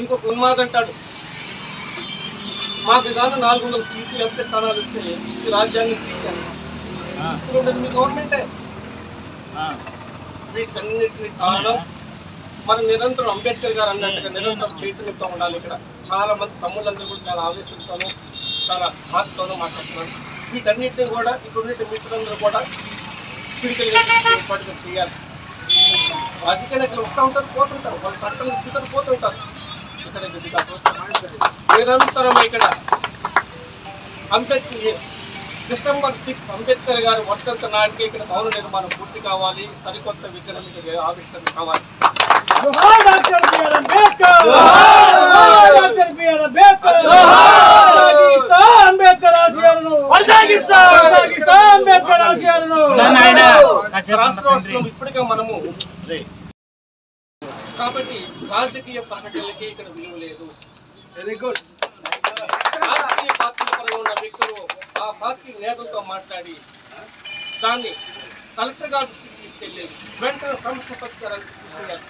ఇంకొక ఉన్మాదం అంటాడు. మాకు గాను నాలుగు వందల సీట్లు ఎంపీ స్థానాలు ఇస్తే ఈ రాజ్యాంగం ఇప్పుడు ఉండేది మీ గవర్నమెంటే. వీటన్నిటిని కారణం మన నిరంతరం అంబేద్కర్ గారు అన్నట్టుగా నిరంతరం చైతన్యంతో ఉండాలి ఇక్కడ. చాలా మంది తమ్ముళ్ళందరూ కూడా చాలా ఆవేశంతోనూ చాలా బాధతోనూ మాట్లాడుతున్నారు. వీటన్నిటిని కూడా ఇక్కడ ఉండే మిత్రులందరూ కూడా ఏర్పాటుగా చేయాలి. రాజకీయ నాయకులు వస్తూ ఉంటారు పోతుంటారు. వాళ్ళు ప్రకటనలు ఇస్తుంటారు పోతుంటారు. నిరంతరం ఇక్కడ అంబేద్కర్ డిసెంబర్ సిక్స్త్ అంబేద్కర్ గారు వర్షంత నాటికి ఇక్కడ భవన నిర్మాణం పూర్తి కావాలి. సరికొత్త విగ్రహం ఇక్కడ ఆవిష్కరణ కావాలి. జోహార్ డాక్టర్ బిఆర్ అంబేద్కర్! జోహార్! Doctor B R Ambedkar! కొనసాగిస్తా Ambedkar ఆశయాలను! కొనసాగిస్తా. కొనసాగిస్తా అంబేద్కర్ ఆశయాలను! రాష్ట్రంలో ఇప్పటికే మనము కాబట్టి రాజకీయ ప్రకటనలకి ఇక్కడ విలువ లేదు. వెరీ గుడ్ రాజకీయ పార్టీల పరంగా ఉన్న వ్యక్తులు ఆ పార్టీ నేతలతో మాట్లాడి దాన్ని కలెక్టర్ గారి దృష్టికి తీసుకెళ్ళి వెంటనే సమస్య పరిష్కారానికి చేయాలి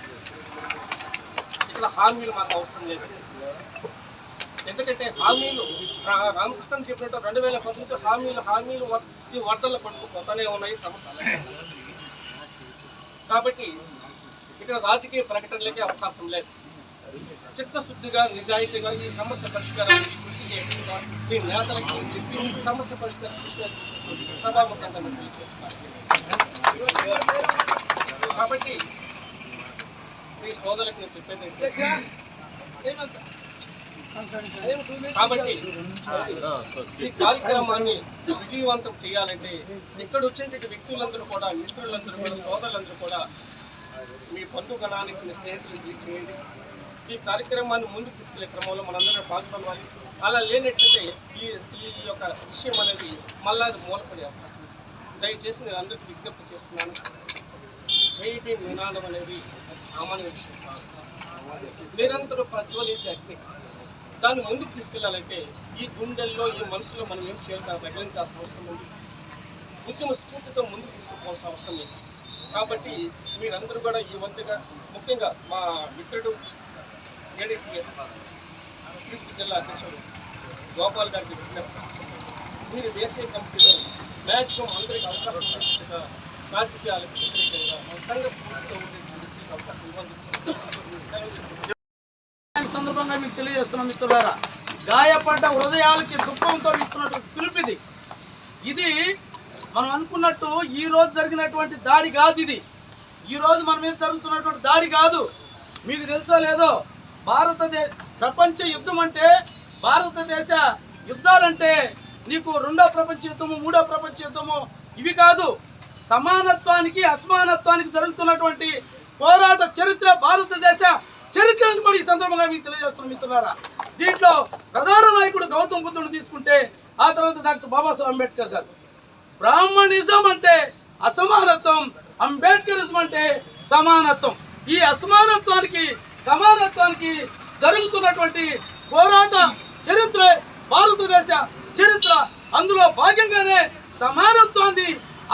ఇక్కడ హామీలు మాకు అవసరం లేదు. ఎందుకంటే హామీలు రా- రామకృష్ణ చెప్పినట్టు రెండు వేల పంతొమ్మిది హామీలు హామీలు వ- ఈ వరదల్లో పట్టుకుపోతానే ఉన్నాయి సమస్యలు. కాబట్టి ఇక్కడ రాజకీయ ప్రకటనలకే అవకాశం లేదు. చిత్తశుద్ధిగా నిజాయితీగా ఈ సమస్య పరిష్కారానికి కృషి చేయకుండా మీ నేతలకి చెప్పి సమస్య పరిష్కారం కృషి సభాముఖంగా నేను తెలియజేస్తున్నాను కాబట్టి మీ సోదరులకు నేను చెప్పేది కాబట్టి ఈ కార్యక్రమాన్ని విజయవంతం చేయాలంటే ఇక్కడ వచ్చేటువంటి వ్యక్తులందరూ కూడా మిత్రులందరూ కూడా సోదరులందరూ కూడా మీ బంధుగణానికి మీ స్నేహితులు తెలియచేయండి. ఈ కార్యక్రమాన్ని ముందుకు తీసుకెళ్ళే క్రమంలో మనందరం పాల్గొనాలి. అలా లేనట్లయితే ఈ ఈ యొక్క విషయం అనేది మళ్ళా అది మూలపడే అవకాశం దయచేసి నేను అందరికీ విజ్ఞప్తి చేస్తున్నాను. జై భీమ్ నినాదం అనేది అది సామాన్య విషయం కాదు. నిరంతరం ప్రజ్వలించే అగ్ని. దాన్ని ముందుకు తీసుకెళ్ళాలంటే ఈ గుండెల్లో ఈ మనసులో మనం ఏం చేయాలి? దాన్ని తగిలించాల్సిన అవసరం ఉంది. ఉద్యమ స్ఫూర్తితో ముందుకు తీసుకుపోవాల్సిన అవసరం లేదు. కాబట్టి మీరందరూ కూడా ఈ వంతుగా ముఖ్యంగా మా మిత్రుడు ఏడీపీఎస్ తూర్పు జిల్లా అధ్యక్షుడు గోపాల్ గారికి విజ్ఞప్తి. మీరు వేసే కమిటీలో మ్యాక్సిమం అందరికీ అవకాశం ఉన్నట్టుగా రాజకీయాలకు వ్యతిరేకంగా సంఘ స్ఫూర్తితో ఉండేటువంటి అవకాశం ఇవ్వాలి సందర్భంగా మీకు తెలియజేస్తున్నాం మిత్రులారా గాయపడ్డ హృదయాలకి దుఃఖంతో ఇస్తున్నటువంటి పిలుపుది ఇది మనం అనుకున్నట్టు ఈ రోజు జరిగినటువంటి దాడి కాదు ఇది. ఈరోజు మన మీద జరుగుతున్నటువంటి దాడి కాదు. మీకు తెలుసో లేదో భారతదేశ ప్రపంచ యుద్ధం అంటే భారతదేశ యుద్ధాలంటే నీకు రెండో ప్రపంచ యుద్ధము మూడో ప్రపంచ యుద్ధము ఇవి కాదు. సమానత్వానికి అసమానత్వానికి జరుగుతున్నటువంటి పోరాట చరిత్ర భారతదేశ చరిత్రను కూడా ఈ సందర్భంగా మీకు తెలియజేస్తున్నాం మిత్రులారా. దీంట్లో ప్రధాన నాయకుడు గౌతమ్ బుద్ధుడు తీసుకుంటే ఆ తర్వాత డాక్టర్ బాబాసాహెబ్ అంబేద్కర్ గారు. బ్రాహ్మణిజం అంటే అసమానత్వం అంబేద్కరిజం అంటే సమానత్వం. ఈ అసమానత్వానికి సమానత్వానికి జరుగుతున్నటువంటి పోరాట చరిత్ర భారతదేశ చరిత్ర. అందులో భాగంగానే సమానత్వాన్ని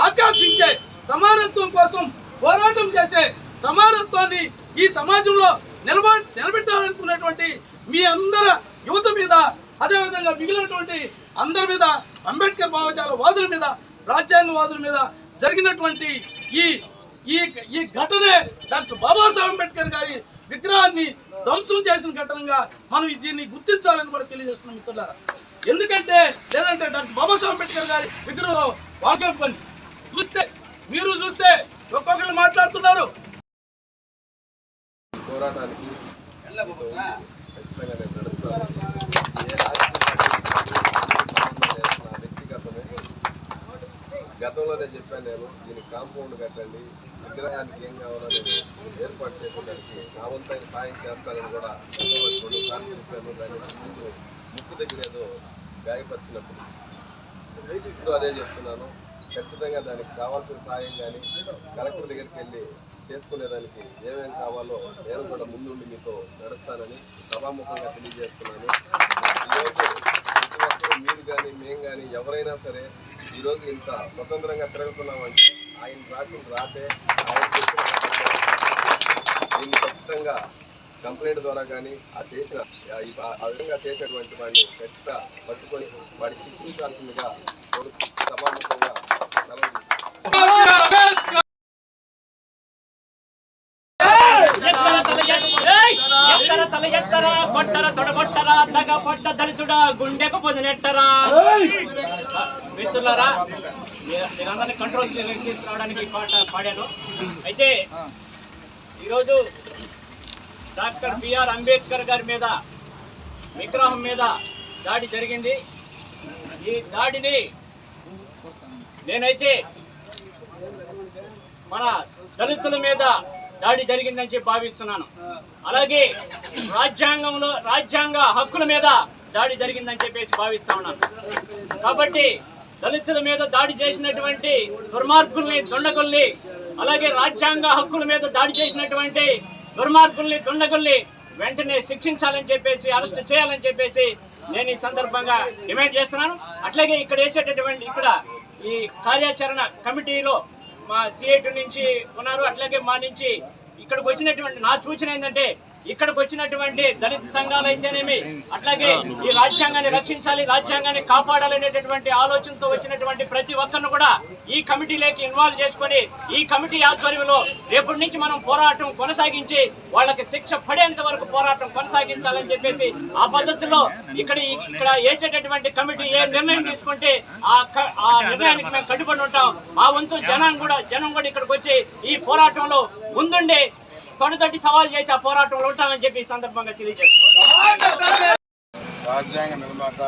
ఆకాంక్షించే సమానత్వం కోసం పోరాటం చేసే సమానత్వాన్ని ఈ సమాజంలో నిలబ నిలబెట్టాలనుకున్నటువంటి మీ అందరి యువత మీద అదేవిధంగా మిగిలినటువంటి అందరి మీద అంబేద్కర్ భావజాల వాదుల మీద రాజ్యాంగవాదుల మీద జరిగినటువంటి ఈ ఈ ఈ ఘటనే డాక్టర్ బాబాసాహెబ్ అంబేద్కర్ గారి విగ్రహాన్ని ధ్వంసం చేసిన ఘటనగా మనం దీన్ని గుర్తించాలని కూడా తెలియజేస్తున్నాం మిత్రులారా. ఎందుకంటే లేదంటే డాక్టర్ బాబాసాహెబ్ అంబేద్కర్ గారి విగ్రహం వాక్యం పని. చూస్తే మీరు చూస్తే ఒక్కొక్కరు మాట్లాడుతున్నారు. పోరాటానికి ఖచ్చితంగా నేను నడుస్తాను ఏ రాజకీయ పార్టీ నా వ్యక్తిగతమే గతంలో నేను చెప్పాను నేను దీనికి కాంపౌండ్ కట్టండి విగ్రహానికి ఏం కావాలో ఏర్పాటు చేసేదానికి నా వంతైన సాయం చేస్తానని కూడా రెండు సార్లు చెప్పాను. దాని ముందు ముక్కు దగ్గర ఏదో గాయపరిచినప్పుడు. ఇప్పుడు అదే చెప్తున్నాను. ఖచ్చితంగా దానికి కావాల్సిన సాయం కానీ కలెక్టర్ దగ్గరికి వెళ్ళి చేసుకునేదానికి ఏమేమి కావాలో నేను కూడా ముందుండి మీతో నడుస్తానని సభాముఖంగా తెలియజేస్తున్నాను. మీరు కానీ మేము కానీ ఎవరైనా సరే ఈరోజు ఇంత స్వతంత్రంగా తిరుగుతున్నామంటే ఆయన రాసిన రాతే ఆయన చెప్పిన దీన్ని ఖచ్చితంగా కంప్లైంట్ ద్వారా కానీ ఆ చేసిన ఆ- విధంగా చేసినటువంటి వాడిని ఖచ్చితంగా పట్టుకొని వాడికి శిక్షించాల్సిందిగా సభాముఖంగా తీసుకుంటున్నాను. ఎత్తర కొట్టర తొడగొట్టర తగ పొట్ట దళితుడా గుండెకు పొదినెట్టరా. మిత్రులారా మీరందరినీ కంట్రోల్ తీసుకురావడానికి పాట పాడాను. అయితే ఈరోజు డాక్టర్ బిఆర్ అంబేద్కర్ గారి మీద విగ్రహం మీద దాడి జరిగింది. ఈ దాడిని నేనైతే మన దళితుల మీద దాడి జరిగిందని చెప్పి భావిస్తున్నాను. అలాగే రాజ్యాంగంలో రాజ్యాంగ హక్కుల మీద దాడి జరిగిందని చెప్పేసి భావిస్తా ఉన్నాను. కాబట్టి దళితుల మీద దాడి చేసినటువంటి దుర్మార్గుల్ని దుండగుల్ని అలాగే రాజ్యాంగ హక్కుల మీద దాడి చేసినటువంటి దుర్మార్గుల్ని దుండగుల్ని వెంటనే శిక్షించాలని చెప్పేసి అరెస్ట్ చేయాలని చెప్పేసి నేను ఈ సందర్భంగా డిమాండ్ చేస్తున్నాను. అట్లాగే ఇక్కడ వేసేటటువంటి ఇక్కడ ఈ కార్యాచరణ కమిటీలో మా సిఐటి నుంచి ఉన్నారు. అట్లాగే మా నుంచి ఇక్కడికి వచ్చినటువంటి నా సూచన ఏంటంటే ఇక్కడికి వచ్చినటువంటి దళిత సంఘాలు అయితేనేమి అట్లాగే ఈ రాజ్యాంగాన్ని రక్షించాలి రాజ్యాంగాన్ని కాపాడాలనేటటువంటి ఆలోచనతో వచ్చినటువంటి ప్రతి ఒక్కరిని కూడా ఈ కమిటీలోకి ఇన్వాల్వ్ చేసుకొని ఈ కమిటీ ఆధ్వర్యంలో రేపటి నుంచి మనం పోరాటం కొనసాగించి వాళ్ళకి శిక్ష పడేంత వరకు పోరాటం కొనసాగించాలని చెప్పేసి ఆ పద్ధతిలో ఇక్కడ ఇక్కడ వేసేటటువంటి కమిటీ ఏ నిర్ణయం తీసుకుంటే ఆ ఆ నిర్ణయానికి మేము కట్టుబడి ఉంటాం. మా వంతు జనం కూడా జనం కూడా ఇక్కడికి వచ్చి ఈ పోరాటంలో ముందుండి తొడతట్టి సవాల్ చేసి ఆ పోరాటంలో ఉంటామని చెప్పి ఈ సందర్భంగా తెలియజేస్తాం రాజ్యాంగ నిర్మాత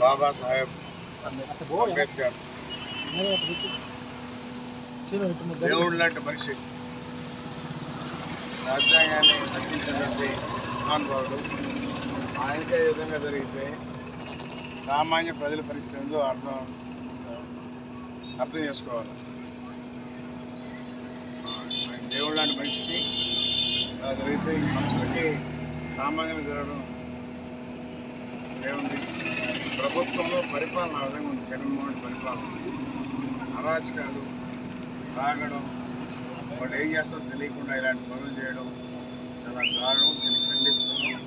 బాబాసాహెబ్ అంబేద్కర్. దేవుడు లాంటి మనిషి. రాజ్యాంగాన్ని రచించినటువంటి మహానుభావుడు. ఆయనకే విధంగా జరిగితే సామాన్య ప్రజల పరిస్థితి ఏందో అర్థం అర్థం చేసుకోవాలి. దేవుడు లాంటి మనిషికి ఇలా జరిగితే ఈ మనుషులకి సామాన్యంగా జరగడం ఏముంది? ప్రభుత్వంలో పరిపాలన ఆ విధంగా ఉంది. జగన్మోహన్ పరిపాలన. అరాచకాలు తాగడం వాళ్ళు ఏం చేస్తారో తెలియకుండా ఇలాంటి పనులు చేయడం చాలా దారుణం. దీన్ని ఖండిస్తున్నాం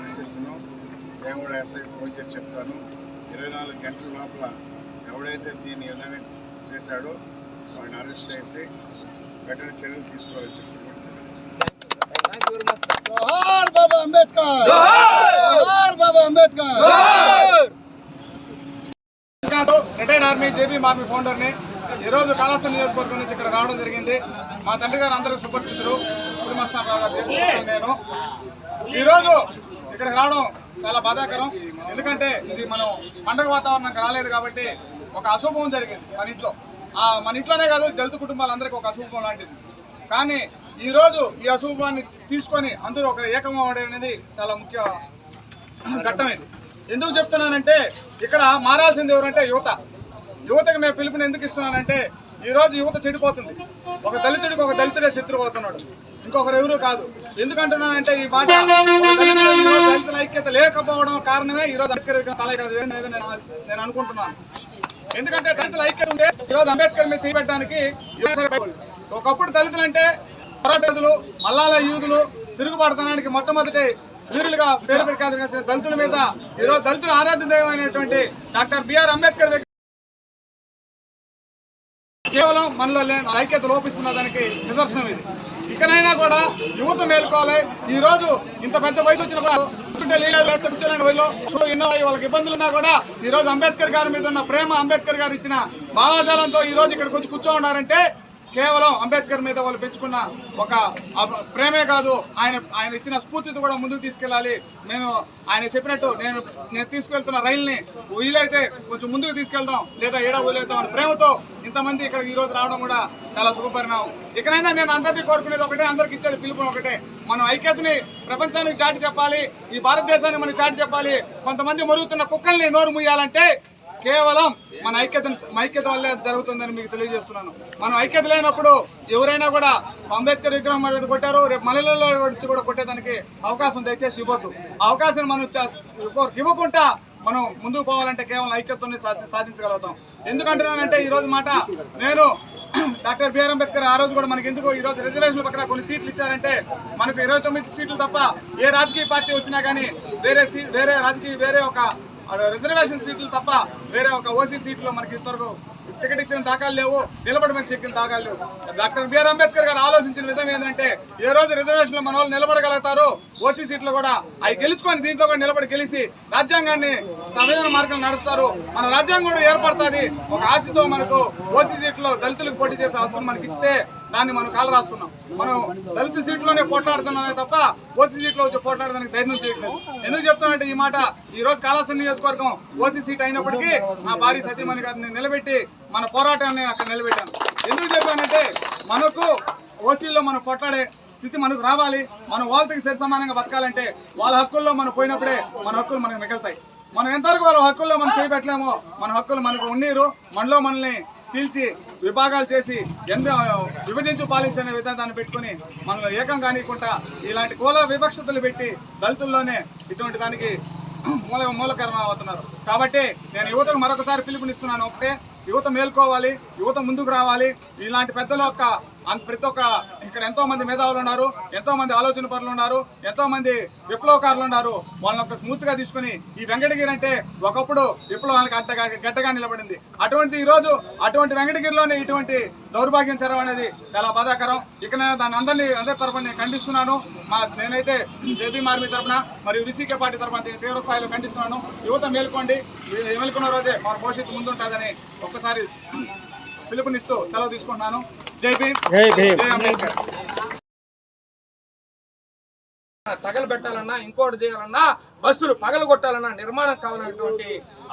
ఖండిస్తున్నాం. నేను కూడా ఎస్ఐ ఫోన్ చేసి చెప్తాను. ఇరవై నాలుగు గంటల లోపల ఎవడైతే దీన్ని ఏదైనా చేశాడో వాడిని అరెస్ట్ చేసి వెంటనే చర్యలు తీసుకోవాలని చెప్పి బాబా రిటైర్డ్ ఆర్మీ జేబీ మార్మీ ఈ ఈరోజు కాళాస్వ నియోజకవర్గం నుంచి ఇక్కడ రావడం జరిగింది. మా తండ్రి గారు అందరూ సుపరిచితులు. కుటుంబస్థానం రావు గారు చేస్తున్నాను నేను ఈరోజు ఇక్కడికి రావడం చాలా బాధాకరం. ఎందుకంటే ఇది మనం పండగ వాతావరణంకి రాలేదు కాబట్టి ఒక అశుభం జరిగింది మన ఇంట్లో. మన ఇంట్లోనే కాదు దళిత కుటుంబాలందరికీ ఒక అశుభం లాంటిది. కానీ ఈరోజు ఈ అశుభాన్ని తీసుకొని అందరూ ఒక ఏకం అవ్వడం అనేది చాలా ముఖ్య ఘట్టం ఇది. ఎందుకు చెప్తున్నానంటే ఇక్కడ మారాల్సింది ఎవరంటే యువత. యువతకు నేను పిలుపుని ఎందుకు ఇస్తున్నానంటే ఈరోజు యువత చెడిపోతుంది. ఒక దళితుడికి ఒక దళితుడే శత్రువు అవుతున్నాడు ఇంకొకరు ఎవరు కాదు. ఎందుకంటున్నానంటే ఈ మాట దళితుల ఐక్యత లేకపోవడం కారణమే ఈ రోజు తల ఇక్కడ నేను అనుకుంటున్నాను. ఎందుకంటే దళితుల ఐక్యత ఉంటే ఈ రోజు అంబేద్కర్ మీద చేయబెట్టడానికి ఒకప్పుడు దళితులు అంటే పోరాటోదులు మల్లాల యూదులు తిరుగుబాటుతనానికి మొట్టమొదటి వీరులుగా పేరు ప్రఖ్యాతించిన దళితుల మీద ఈరోజు దళితులు ఆరాధ్య దైవమైనటువంటి డాక్టర్ బిఆర్ అంబేద్కర్ కేవలం మనలో లేని ఐక్యత లోపిస్తున్న దానికి నిదర్శనం ఇది. ఇకనైనా కూడా యువత మేల్కోవాలి. ఈ రోజు ఇంత పెద్ద వయసు వచ్చిన కూడా సో ఎన్నో వాళ్ళకి ఇబ్బందులు ఉన్నా కూడా ఈ రోజు అంబేద్కర్ గారి మీద ఉన్న ప్రేమ అంబేద్కర్ గారు ఇచ్చిన భావాజాలంతో ఈ రోజు ఇక్కడికి వచ్చి కూర్చో ఉన్నారంటే కేవలం అంబేద్కర్ మీద వాళ్ళు పెంచుకున్న ఒక ప్రేమే కాదు. ఆయన ఆయన ఇచ్చిన స్ఫూర్తితో కూడా ముందుకు తీసుకెళ్ళాలి. నేను ఆయన చెప్పినట్టు నేను నేను తీసుకెళ్తున్న రైల్ని వీలైతే కొంచెం ముందుకు తీసుకెళ్దాం లేదా ఏడా వదిలేద్దాం అనే ప్రేమతో ఇంతమంది ఇక్కడ ఈరోజు రావడం కూడా చాలా శుభపరిణామం. ఇకనైనా నేను అందరినీ కోరుకునేది ఒకటే అందరికి ఇచ్చేది పిలుపుని ఒకటే. మనం ఐక్యతని ప్రపంచానికి చాటి చెప్పాలి ఈ భారతదేశాన్ని మనం చాటి చెప్పాలి. కొంతమంది మరుగుతున్న కుక్కల్ని నోరు ముయ్యాలంటే కేవలం మన ఐక్యత ఐక్యత వల్లే జరుగుతుందని మీకు తెలియజేస్తున్నాను. మనం ఐక్యత లేనప్పుడు ఎవరైనా కూడా అంబేద్కర్ విగ్రహం మీద కొట్టారు రేపు మహిళల్లో వచ్చి కూడా కొట్టేదానికి అవకాశం దయచేసి ఇవ్వద్దు. అవకాశం మనం ఇవ్వకుండా మనం ముందుకు పోవాలంటే కేవలం ఐక్యతని సాధించగలుగుతాం. ఎందుకంటున్నానంటే ఈరోజు మాట నేను డాక్టర్ బిఆర్ అంబేద్కర్ ఆ రోజు కూడా మనకి ఎందుకు ఈ రోజు రిజర్వేషన్ పక్కన కొన్ని సీట్లు ఇచ్చారంటే మనకు ఇరవై తొమ్మిది సీట్లు తప్ప ఏ రాజకీయ పార్టీ వచ్చినా కానీ వేరే సీట్ వేరే రాజకీయ వేరే ఒక రిజర్వేషన్ సీట్లు తప్ప వేరే ఒక ఓసీ సీట్లో మనకి ఇంతవరకు టికెట్ ఇచ్చిన దాఖలు లేవు నిలబడమని చెప్పిన దాఖలు లేవు. డాక్టర్ బిఆర్ అంబేద్కర్ గారు ఆలోచించిన విధం ఏంటంటే ఏ రోజు రిజర్వేషన్లో మన వాళ్ళు నిలబడగలుగుతారు ఓసీ సీట్లు కూడా అవి గెలుచుకొని దీంట్లో కూడా నిలబడి గెలిచి రాజ్యాంగాన్ని సంవిధాన మార్గం నడుపుతారు. మన రాజ్యాంగం కూడా ఏర్పడుతుంది. ఒక ఆశతో మనకు ఓసీ సీట్లో దళితులకు పోటీ చేసే హక్కును మనకి ఇస్తే దాన్ని మనం కాలు రాస్తున్నాం. మనం దళిత సీట్లోనే పోట్లాడుతున్నామే తప్ప ఓసీ సీట్లో వచ్చి పోట్లాడడానికి ధైర్యం చేయట్లేదు. ఎందుకు చెప్తానంటే ఈ మాట? ఈ రోజు కాళాసన నియోజకవర్గం ఓసీ సీట్ అయినప్పటికీ నా భార్య సతీమణి గారిని నిలబెట్టి మన పోరాటాన్ని అక్కడ నిలబెట్టాను ఎందుకు చెప్పానంటే మనకు ఓసీల్లో మనం పోట్లాడే స్థితి మనకు రావాలి. మనం వాళ్ళకి సరి సమానంగా బతకాలంటే వాళ్ళ హక్కుల్లో మనం పోయినప్పుడే మన హక్కులు మనకు మిగులుతాయి. మనం ఎంతవరకు వాళ్ళ హక్కుల్లో మనం చేయబెట్టలేమో మన హక్కులు మనకు ఉన్నీరు. మనలో మనల్ని చీల్చి విభాగాలు చేసి ఎంత విభజించు పాలించనే విధానాన్ని పెట్టుకొని మనం ఏకం కానికుండా ఇలాంటి కుల వివక్షతలు పెట్టి దళితుల్లోనే ఇటువంటి దానికి మూల మూలకరణ అవుతున్నారు. కాబట్టి నేను యువతకు మరొకసారి పిలుపునిస్తున్నాను. ఒకటే యువత మేల్కోవాలి యువత ముందుకు రావాలి. ఇలాంటి పెద్దల యొక్క ప్రతి ఒక్క ఇక్కడ ఎంతో మంది మేధావులు ఉన్నారు ఎంతో మంది ఆలోచన పరులు ఉన్నారు ఎంతో మంది విప్లవకారులు ఉన్నారు. వాళ్ళని ఒక స్మూత్గా తీసుకుని ఈ వెంకటగిరి అంటే ఒకప్పుడు విప్లవానికి అడ్డ గట్టగా నిలబడింది. అటువంటి ఈ రోజు అటువంటి వెంకటగిరిలోనే ఇటువంటి దౌర్భాగ్యం జరగడం అనేది చాలా బాధాకరం. ఇక నేను దాన్ని అందరినీ అందరి తరఫున నేను ఖండిస్తున్నాను. మా నేనైతే జేపీ మార్మీ తరఫున మరియు విసీకే పార్టీ తరఫున తీవ్ర స్థాయిలో ఖండిస్తున్నాను. యువత మేల్కోండి. ఈ మేల్కొన్న రోజే మన భవిష్యత్తు ముందుంటుందని ఒక్కసారి పిలుపునిస్తూ సెలవు తీసుకుంటున్నాను. జై భీమ్. జై అంబేద్కర్. తగలబెట్టాలన్నా ఇంకోటి చేయాలన్నా బస్సులు పగలు కొట్టాలన్నా నిర్మాణం కావాలన్నటువంటి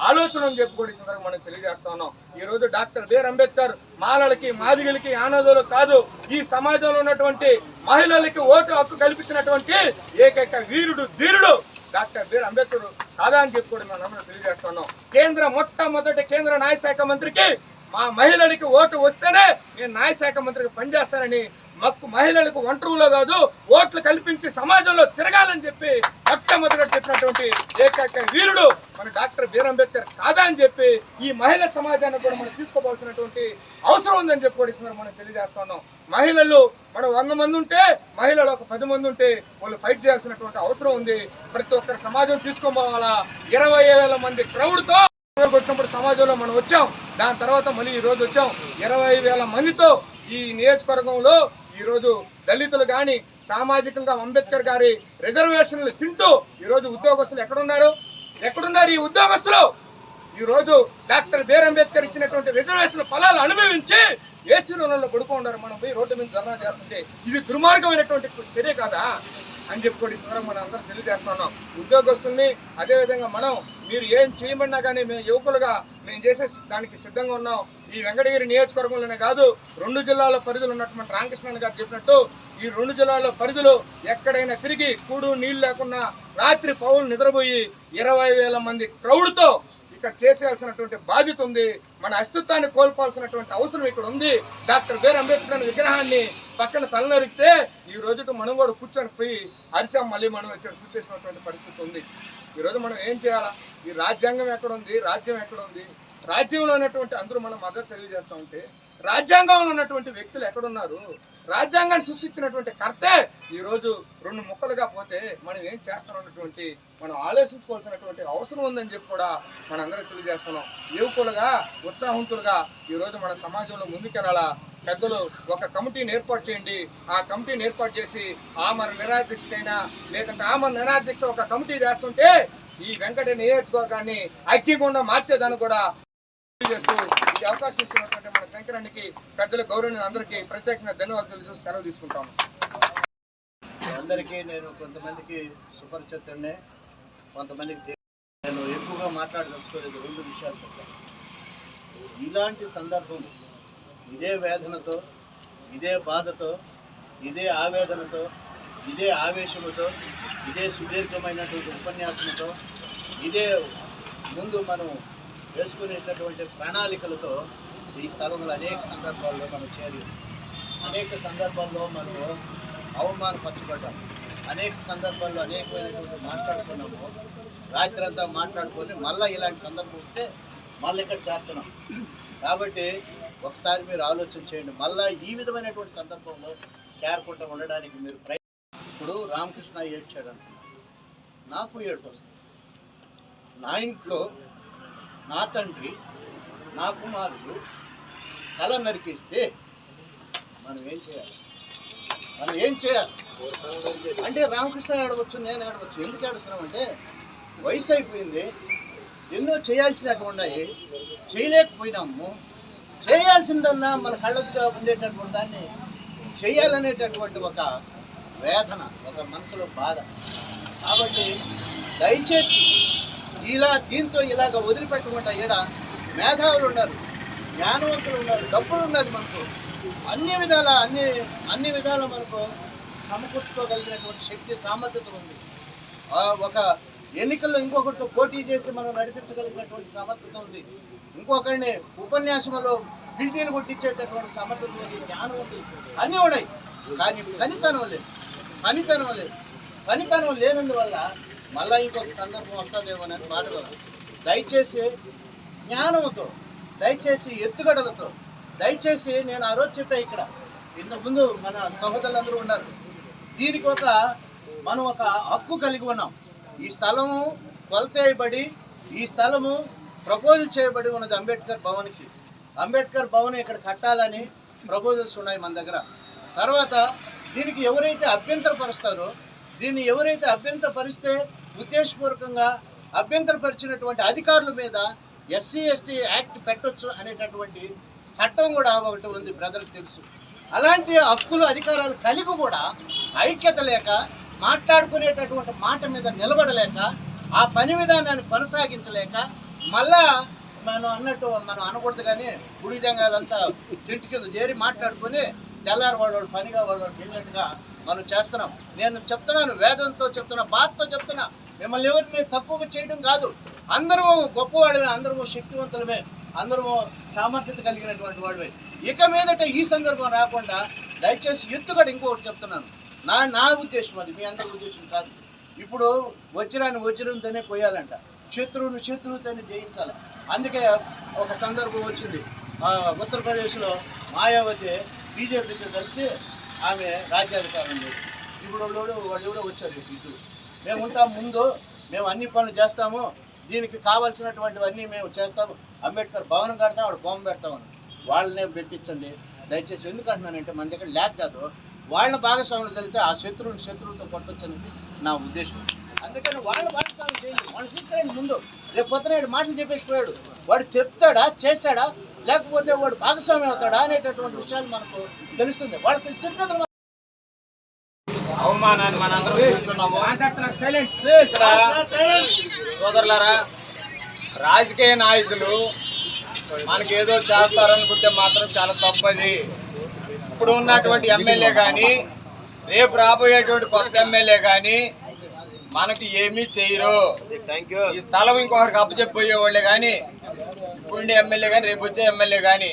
ఆలోచన అని చెప్పి కూడా ఈ సందర్భంగా మనం తెలియజేస్తా ఉన్నాం. ఈ రోజు డాక్టర్ బిఆర్ అంబేద్కర్ మాలలకి మాదిగలకి ఆనందాలు కాదు. ఈ సమాజంలో ఉన్నటువంటి మహిళలకి ఓటు హక్కు కల్పించినటువంటి ఏకైక వీరుడు ధీరుడు డాక్టర్ బిఆర్ అంబేద్కర్ కాదా అని చెప్పి కూడా మనం తెలియజేస్తున్నాం కేంద్ర మొట్టమొదటి కేంద్ర న్యాయశాఖ మంత్రికి మా మహిళలకి ఓటు వస్తేనే నేను న్యాయశాఖ మంత్రికి పనిచేస్తానని మక్కు మహిళలకు ఒంటరులో కాదు ఓట్లు కల్పించి సమాజంలో తిరగాలని చెప్పి మొట్టమొదట చెప్పినటువంటి ఏకైక వీరుడు మన డాక్టర్ బీర్ అంబేద్కర్ కాదా అని చెప్పి ఈ మహిళా సమాజాన్ని కూడా మనం తీసుకోవాల్సినటువంటి అవసరం ఉందని చెప్పి కూడా ఇస్తున్నారు మనం తెలియజేస్తున్నాం మహిళలు మనం వంద మంది ఉంటే మహిళలు ఒక పది మంది ఉంటే వాళ్ళు ఫైట్ చేయాల్సినటువంటి అవసరం ఉంది. ప్రతి ఒక్కరి సమాజం తీసుకోపోవాలా ఇరవై వేల మంది క్రౌడ్తో కొట్టినప్పుడు సమాజంలో మనం వచ్చాం. దాని తర్వాత మళ్ళీ ఈ రోజు వచ్చాం. ఇరవై వేల మందితో ఈ నియోజకవర్గంలో ఈ రోజు దళితులు కానీ సామాజికంగా అంబేద్కర్ గారి రిజర్వేషన్లు తింటూ ఈ రోజు ఉద్యోగస్తులు ఎక్కడున్నారు? ఎక్కడున్నారు ఈ ఉద్యోగస్తులు? ఈ రోజు డాక్టర్ బీర్ అంబేద్కర్ ఇచ్చినటువంటి రిజర్వేషన్ ఫలాలు అనుభవించి ఏసీ రుణంలో పడుకుంటారు మనం పోయి రోడ్డు మీద ధర్నా చేస్తుంటే ఇది దుర్మార్గమైనటువంటి చర్య కాదా? అని చెప్పి కూడా మనం అందరం తెలియజేస్తున్నాం ఉద్యోగస్తుల్ని అదేవిధంగా మనం మీరు ఏం చేయమన్నా కానీ మేము యువకులుగా మేము చేసే దానికి సిద్ధంగా ఉన్నాం. ఈ వెంకటగిరి నియోజకవర్గంలోనే కాదు రెండు జిల్లాల పరిధులు ఉన్నటువంటి రామకృష్ణ గారు చెప్పినట్టు ఈ రెండు జిల్లాల పరిధులు ఎక్కడైనా తిరిగి కూడు నీళ్ళు లేకుండా రాత్రి పౌరులు నిద్రపోయి ఇరవై వేల మంది క్రౌడ్తో ఇక్కడ చేసేయాల్సినటువంటి బాధ్యత ఉంది. మన అస్తిత్వాన్ని కోల్పోవాల్సినటువంటి అవసరం ఇక్కడ ఉంది. డాక్టర్ బేర్ అంబేద్కర్ అనే విగ్రహాన్ని పక్కన తలనరిగితే ఈ రోజుకి మనం కూడా కూర్చొని పోయి అరిసాం మళ్ళీ మనం ఇక్కడ కూర్చేసినటువంటి పరిస్థితి ఉంది. ఈ రోజు మనం ఏం చేయాలా? ఈ రాజ్యాంగం ఎక్కడ ఉంది? రాజ్యం ఎక్కడ ఉంది? రాజ్యంలో ఉన్నటువంటి అందరూ మనం మద్దతు తెలియజేస్తూ ఉంటే రాజ్యాంగంలో ఉన్నటువంటి వ్యక్తులు ఎక్కడున్నారు? రాజ్యాంగాన్ని సృష్టించినటువంటి కర్తే ఈరోజు రెండు ముక్కలుగా పోతే మనం ఏం చేస్తామన్నటువంటి మనం ఆలోచించుకోవాల్సినటువంటి అవసరం ఉందని చెప్పి కూడా మనం తెలియజేస్తున్నాం. యువకులుగా ఉత్సాహవంతులుగా ఈరోజు మన సమాజంలో ముందుకెళ్ళాలా? పెద్దలు ఒక కమిటీని ఏర్పాటు చేయండి. ఆ కమిటీని ఏర్పాటు చేసి ఆమర నిరాదీక్షకైనా లేదంటే మన నిరాధ్యక్ష ఒక కమిటీ చేస్తుంటే ఈ వెంకట నియోజకవర్గాన్ని అగ్గిగుండా మార్చేదాన్ని కూడా చేస్తూ ఈ అవకాశం ఇచ్చినటువంటి మన శంకరానికి పెద్దల గౌరవని అందరికీ ప్రత్యేకంగా ధన్యవాదాలు చూసి సెలవు తీసుకుంటాము. అందరికీ నేను కొంతమందికి సుపరిచితుడినే కొంతమందికి నేను ఎక్కువగా మాట్లాడదలుచుకోలేదు రెండు విషయాలు చెప్తాను ఇలాంటి సందర్భం ఇదే వేదనతో ఇదే బాధతో ఇదే ఆవేదనతో ఇదే ఆవేశముతో ఇదే సుదీర్ఘమైనటువంటి ఉపన్యాసంతో ఇదే ముందు మనం వేసుకునేటటువంటి ప్రణాళికలతో ఈ స్థలంలో అనేక సందర్భాల్లో మనం చేరి అనేక సందర్భాల్లో మనము అవమానపరచబడ్డాం. అనేక సందర్భాల్లో అనేకమైనటువంటి మాట్లాడుకున్నాము. రాత్రి అంతా మాట్లాడుకొని మళ్ళీ ఇలాంటి సందర్భం ఉంటే మళ్ళీ ఇక్కడ చేరుతున్నాం. కాబట్టి ఒకసారి మీరు ఆలోచన చేయండి. మళ్ళీ ఈ విధమైనటువంటి సందర్భంలో చేరకుండా ఉండడానికి మీరు ప్రయత్నం ఇప్పుడు రామకృష్ణ ఏడ్చాడు అనుకున్నాను నాకు ఏడుపు వస్తుంది. నా ఇంట్లో నా తండ్రి నా కుమారుడు తల నరికిస్తే మనం ఏం చేయాలి? మనం ఏం చేయాలి? అంటే రామకృష్ణ ఏడవచ్చు నేను ఏడవచ్చు. ఎందుకు ఏడుస్తున్నాం అంటే వయసు అయిపోయింది ఎన్నో చేయాల్సినటువంటి ఉన్నాయి. చేయలేకపోయినాము. చేయాల్సిందన్నా మన కళ్ళదుగా ఉండేటటువంటి దాన్ని చేయాలనేటటువంటి ఒక వేదన ఒక మనసులో బాధ. కాబట్టి దయచేసి ఇలా దీంతో ఇలాగ వదిలిపెట్టకుండా ఈడ మేధావులు ఉన్నారు జ్ఞానవంతులు ఉన్నారు డబ్బులు ఉన్నది మనకు. అన్ని విధాల అన్ని అన్ని విధాల మనకు సమకూర్చుకోగలిగినటువంటి శక్తి సామర్థ్యత ఉంది. ఒక ఎన్నికల్లో ఇంకొకరితో పోటీ చేసి మనం నడిపించగలిగినటువంటి సమర్థత ఉంది. ఇంకొకరిని ఉపన్యాసంలో బిల్టీని కొట్టించేటటువంటి సమర్థత ఉంది జ్ఞానం ఉంది. అన్నీ ఉన్నాయి. కానీ పనితనం లేదు. పనితనం లేదు. పనితనం లేనందువల్ల మళ్ళీ ఇంకొక సందర్భం వస్తుందేమోనని బాధగా దయచేసి జ్ఞానంతో దయచేసి ఎత్తుగడలతో దయచేసి నేను ఆ రోజు చెప్పా ఇక్కడ ఇంతకుముందు మన సహోదరులందరూ ఉన్నారు. దీనికి ఒక మనం ఒక హక్కు కలిగి ఉన్నాం. ఈ స్థలము కొలతేయబడి ఈ స్థలము ప్రపోజల్ చేయబడి ఉన్నది అంబేద్కర్ భవన్కి. అంబేద్కర్ భవన్ ఇక్కడ కట్టాలని ప్రపోజల్స్ ఉన్నాయి మన దగ్గర. తర్వాత దీనికి ఎవరైతే అభ్యంతరపరుస్తారో దీన్ని ఎవరైతే అభ్యంతరపరిస్తే ఉద్దేశపూర్వకంగా అభ్యంతరపరిచినటువంటి అధికారుల మీద ఎస్సీ ఎస్టీ యాక్ట్ పెట్టొచ్చు అనేటటువంటి చట్టం కూడా ఒకటి ఉంది ప్రజలకు తెలుసు. అలాంటి హక్కులు అధికారాలు కలిగి కూడా ఐక్యత లేక మాట్లాడుకునేటటువంటి మాట మీద నిలబడలేక ఆ పని విధానాన్ని కొనసాగించలేక మళ్ళా మనం అన్నట్టు మనం అనకూడదు కానీ గుడి జంగాలంతా ఇంటి కింద చేరి మాట్లాడుకొని తెల్లారి వాళ్ళ పనిగా వాళ్ళు వెళ్ళినట్టుగా మనం చేస్తున్నాం. నేను చెప్తున్నాను వేదంతో చెప్తున్నా బాధతో చెప్తున్నా మిమ్మల్ని ఎవరిని తక్కువగా చేయడం కాదు. అందరూ గొప్పవాళ్ళమే అందరూ శక్తివంతులమే అందరూ సామర్థ్యత కలిగినటువంటి వాళ్ళమే. ఇక మీదట ఈ సందర్భం రాకుండా దయచేసి ఎత్తుగడ ఇంకొకటి చెప్తున్నాను. నా నా ఉద్దేశం అది మీ అందరి ఉద్దేశం కాదు. ఇప్పుడు వజ్రాన్ని వజ్రంతోనే కొయ్యాలంట. శత్రువును శత్రువుతోనే జయించాలి. అందుకే ఒక సందర్భం వచ్చింది. ఉత్తరప్రదేశ్లో మాయావతి బీజేపీతో కలిసి ఆమె రాజ్యాధికారం లేదు ఇప్పుడు వాళ్ళు వాళ్ళు కూడా వచ్చారు ఇటు మేము ఉంటాం ముందు మేము అన్ని పనులు చేస్తాము. దీనికి కావాల్సినటువంటివన్నీ మేము చేస్తాము. అంబేద్కర్ భవనం కడతాం వాడు బొమ్మ పెడతామని వాళ్ళనే పెట్టించండి. దయచేసి ఎందుకంటున్నానంటే మన దగ్గర ల్యాక్ కాదు. వాళ్ళ భాగస్వాములు కలిగితే ఆ శత్రువుని శత్రువులతో కొట్టొచ్చనేది నా ఉద్దేశం. అందుకని వాళ్ళ భాగస్వామ్యం చేయండి. వాళ్ళు తీసుకురండి ముందు. రేపు పొద్దున మాటలు చెప్పేసి పోయాడు వాడు చెప్తాడా చేస్తాడా? లేకపోతే వాడు భాగస్వామి అవుతాడా అనేటటువంటి విషయాలు మనకు తెలుస్తుంది. వాళ్ళకి స్థితిగతులు అవమానాన్ని మనందరూ చూస్తున్నాము ఇక్కడ సోదరులారా రాజకీయ నాయకులు మనకి ఏదో చేస్తారనుకుంటే మాత్రం చాలా తప్పది. ఇప్పుడు ఉన్నటువంటి ఎమ్మెల్యే కానీ రేపు రాబోయేటువంటి కొత్త ఎమ్మెల్యే కానీ మనకి ఏమీ చేయరు. ఈ స్థలం ఇంకొకరికి అప్పచెప్పిపోయే వాళ్ళే కానీ ఇప్పుడు ఎమ్మెల్యే కానీ రేపు వచ్చే ఎమ్మెల్యే కానీ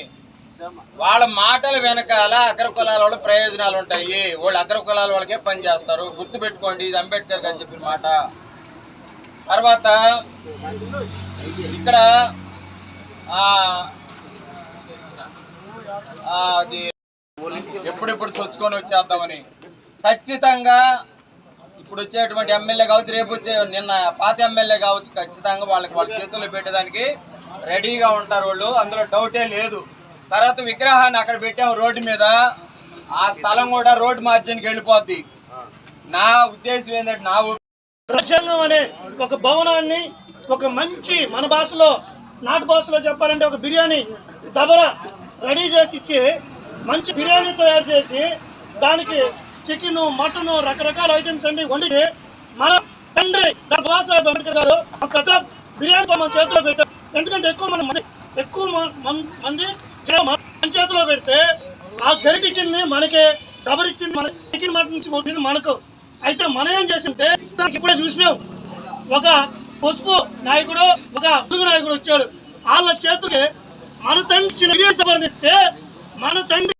వాళ్ళ మాటల వెనకాల అగ్ర కులాల వాళ్ళ ప్రయోజనాలు ఉంటాయి. వాళ్ళు అగ్ర కులాల వాళ్ళకే పని చేస్తారు. గుర్తుపెట్టుకోండి ఇది అంబేద్కర్ గారు చెప్పిన మాట. తర్వాత ఇక్కడ అది ఎప్పుడెప్పుడు చొచ్చుకొని వచ్చేద్దామని. ఖచ్చితంగా ఇప్పుడు వచ్చేటువంటి ఎమ్మెల్యే కావచ్చు రేపు వచ్చే నిన్న పాత ఎమ్మెల్యే కావచ్చు ఖచ్చితంగా వాళ్ళకి వాళ్ళ చేతుల్లో పెట్టేదానికి రెడీగా ఉంటారు వాళ్ళు. అందులో డౌటే లేదు. తర్వాత విగ్రహాన్ని అక్కడ పెట్టాం రోడ్డు మీద. ఆ స్థలం కూడా రోడ్డు మార్జిన్కి వెళ్ళిపోద్ది. నా ఉద్దేశం ఏంటంటే నా ఒపీ- రాజ్యాంగం అనే ఒక భవనాన్ని ఒక మంచి మన భాషలో నాటు భాషలో చెప్పాలంటే ఒక బిర్యానీ దబరా రెడీ చేసి ఇచ్చి మంచి బిర్యానీ తయారు చేసి దానికి చికెన్ మటన్ రకరకాల ఐటమ్స్ అన్ని వండి మన తండ్రి డాక్టర్ బాబాసాహెబ్ అంబేద్కర్ గారు పెద్ద బిర్యానీ మన చేతిలో పెట్టారు. ఎందుకంటే ఎక్కువ మన మంది ఎక్కువ మంది మన చేతిలో పెడితే ఆ గరిట ఇచ్చింది మనకి డబర్ ఇచ్చింది మన చికెన్ మటన్ నుంచి పోతుంది మనకు. అయితే మనం ఏం చేసింటే ఇప్పుడే చూసినాం. ఒక పసుపు నాయకుడు ఒక తెలుగు నాయకుడు వచ్చాడు. వాళ్ళ చేతికి మన తండ్రి చిన్న మన తండ్రి